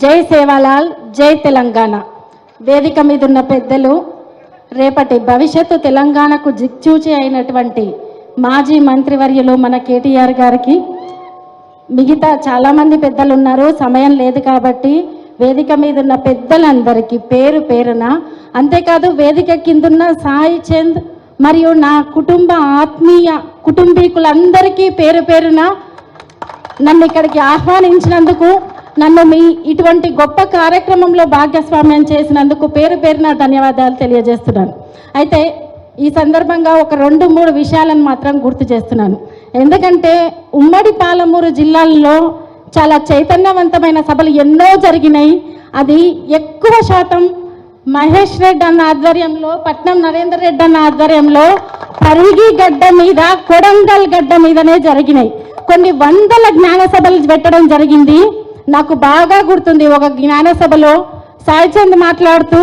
జై సేవాలాల్ జై తెలంగాణ. వేదిక మీద ఉన్న పెద్దలు రేపటి భవిష్యత్తు తెలంగాణకు దిక్చూచి అయినటువంటి మాజీ మంత్రివర్యులు మన కేటీఆర్ గారికి. మిగతా చాలామంది పెద్దలు ఉన్నారు సమయం లేదు కాబట్టి వేదిక మీద ఉన్న పెద్దలందరికీ పేరు పేరున అంతేకాదు వేదిక కిందున్న సాయి చంద్ మరియు నా కుటుంబ ఆత్మీయ కుటుంబీకులందరికీ పేరు పేరున నన్ను ఇక్కడికి ఆహ్వానించినందుకు నన్ను మీ ఇటువంటి గొప్ప కార్యక్రమంలో భాగస్వామ్యం చేసినందుకు పేరు పేరున ధన్యవాదాలు తెలియజేస్తున్నాను. అయితే ఈ సందర్భంగా ఒక రెండు మూడు విషయాలను మాత్రం గుర్తు చేస్తున్నాను. ఎందుకంటే ఉమ్మడి పాలమూరు జిల్లాల్లో చాలా చైతన్యవంతమైన సభలు ఎన్నో జరిగినాయి. అది ఎక్కువ శాతం మహేష్ రెడ్డి అన్న ఆధ్వర్యంలో పట్నం నరేందర్ రెడ్డి అన్న ఆధ్వర్యంలో పరిగి గడ్డ మీద కొడంగల్ గడ్డ మీదనే జరిగినాయి. కొన్ని వందల జ్ఞాన సభలు పెట్టడం జరిగింది. నాకు బాగా గుర్తుంది ఒక జ్ఞానసభలో సాయిచంద్ మాట్లాడుతూ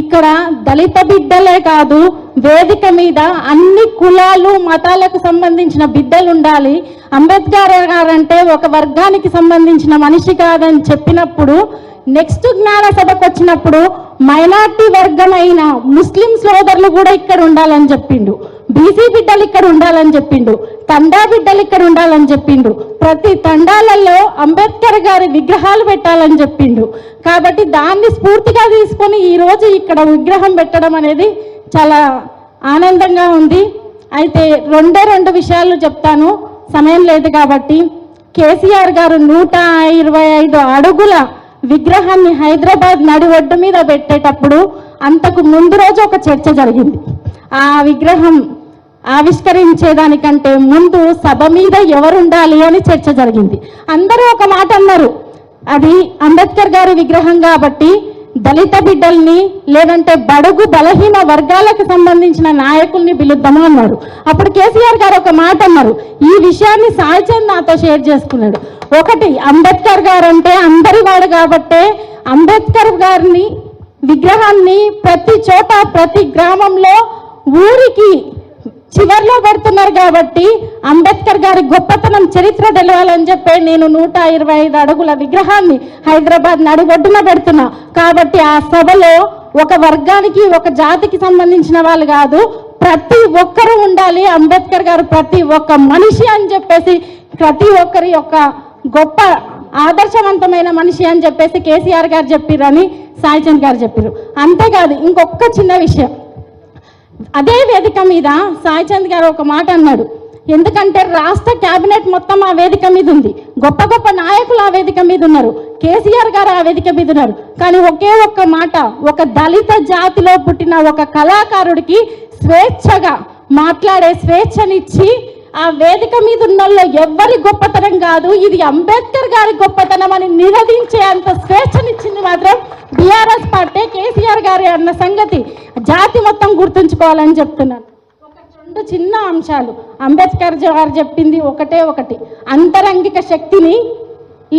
ఇక్కడ దళిత బిడ్డలే కాదు వేదిక మీద అన్ని కులాలు మతాలకు సంబంధించిన బిడ్డలు ఉండాలి అంబేద్కర్ గారంటే ఒక వర్గానికి సంబంధించిన మనిషి కాదని చెప్పినప్పుడు నెక్స్ట్ జ్ఞాన సభకు వచ్చినప్పుడు మైనార్టీ వర్గమైన ముస్లిం సోదరులు కూడా ఇక్కడ ఉండాలని చెప్పిండు. బీసీ బిడ్డలు ఇక్కడ ఉండాలని చెప్పిండు. తండా బిడ్డలు ఇక్కడ ఉండాలని చెప్పిండు. ప్రతి తండాలలో అంబేద్కర్ గారి విగ్రహాలు పెట్టాలని చెప్పిండు. కాబట్టి దాన్ని స్ఫూర్తిగా తీసుకొని ఈరోజు ఇక్కడ విగ్రహం పెట్టడం అనేది చాలా ఆనందంగా ఉంది. అయితే రెండే రెండు విషయాలు చెప్తాను. సమయం లేదు కాబట్టి. కేసీఆర్ గారు నూట ఇరవై ఐదు అడుగుల విగ్రహాన్ని హైదరాబాద్ నడి ఒడ్డు మీద పెట్టేటప్పుడు అంతకు ముందు రోజు ఒక చర్చ జరిగింది. ఆ విగ్రహం ఆవిష్కరించేదానికంటే ముందు సభ మీద ఎవరు ఉండాలి అని చర్చ జరిగింది. అందరూ ఒక మాట అన్నారు. అది అంబేద్కర్ గారి విగ్రహం కాబట్టి దళిత బిడ్డల్ని లేదంటే బడుగు బలహీన వర్గాలకు సంబంధించిన నాయకుల్ని పిలుద్దాము అన్నారు. అప్పుడు కేసీఆర్ గారు ఒక మాట అన్నారు. ఈ విషయాన్ని సాయిచంద్ నాతో షేర్ చేసుకున్నాడు. ఒకటి అంబేద్కర్ గారు అంటే అందరి వాడు కాబట్టే అంబేద్కర్ గారిని విగ్రహాన్ని ప్రతి చోట ప్రతి గ్రామంలో ఊరికి చివర్లో పెడుతున్నారు కాబట్టి అంబేద్కర్ గారి గొప్పతనం చరిత్ర తెలవాలని చెప్పి నేను నూట ఇరవై ఐదు అడుగుల విగ్రహాన్ని హైదరాబాద్ నడుగొడ్డున పెడుతున్నా. కాబట్టి ఆ సభలో ఒక వర్గానికి ఒక జాతికి సంబంధించిన వాళ్ళు కాదు ప్రతి ఒక్కరూ ఉండాలి అంబేద్కర్ గారు ప్రతి ఒక్క మనిషి అని చెప్పేసి ప్రతి ఒక్కరి యొక్క గొప్ప ఆదర్శవంతమైన మనిషి అని చెప్పేసి కేసీఆర్ గారు చెప్పిరని సాయిచంద్ గారు చెప్పారు అంతేకాదు ఇంకొక చిన్న విషయం. అదే వేదిక మీద సాయిచంద్ గారు ఒక మాట అన్నాడు. ఎందుకంటే రాష్ట్ర కేబినెట్ మొత్తం ఆ వేదిక మీద ఉంది. గొప్ప గొప్ప నాయకులు ఆ వేదిక మీద ఉన్నారు. కేసీఆర్ గారు ఆ వేదిక మీద ఉన్నారు. కానీ ఒకే ఒక్క మాట ఒక దళిత జాతిలో పుట్టిన ఒక కళాకారుడికి స్వేచ్ఛగా మాట్లాడే స్వేచ్ఛనిచ్చి ఆ వేదిక మీద ఉన్న ఎవ్వరి గొప్పతనం కాదు ఇది అంబేద్కర్ గారి గొప్పతనం అని నిరదించే అంత స్వేచ్ఛనిచ్చింది మాత్రం బీఆర్ఎస్ పార్టీ కేసీఆర్ గారి అన్న సంగతి జాతి మొత్తం గుర్తుంచుకోవాలని చెప్తున్నాను. రెండు చిన్న అంశాలు. అంబేద్కర్ గారు చెప్పింది ఒకటే ఒకటి. అంతరంగిక శక్తిని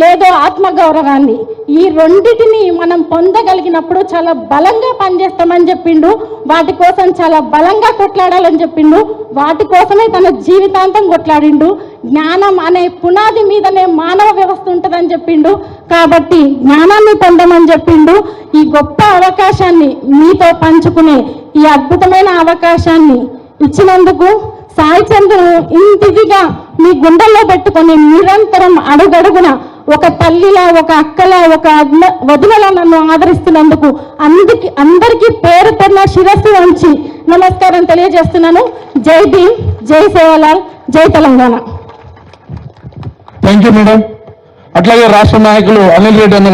లేదో ఆత్మగౌరవాన్ని. ఈ రెండిటిని మనం పొందగలిగినప్పుడు చాలా బలంగా పనిచేస్తామని చెప్పిండు. వాటి కోసం చాలా బలంగా కొట్లాడాలని చెప్పిండు. వాటి కోసమే తన జీవితాంతం కొట్లాడిండు. జ్ఞానం అనే పునాది మీదనే మానవ వ్యవస్థ ఉంటుందని చెప్పిండు. కాబట్టి జ్ఞానాన్ని పొందమని చెప్పిండు. ఈ గొప్ప అవకాశాన్ని మీతో పంచుకునే ఈ అద్భుతమైన అవకాశాన్ని ఇచ్చినందుకు సాయిచందు ఇంటిదిగా మీ గుండెల్లో పెట్టుకొని నిరంతరం అడుగడుగున ఒక తల్లిలా ఒక అక్కలా ఒక వదులలా నన్ను ఆదరిస్తున్నందుకు అందుకి అందరికీ పేరు పెన్న శిరస్సు ఉంచి నమస్కారం తెలియజేస్తున్నాను. జై భీమ్ జై సేవలాల్ జై తెలంగాణ. థ్యాంక్ యూ మేడం అట్లాగే రాష్ట్ర నాయకులు అనిల్ రెడ్డి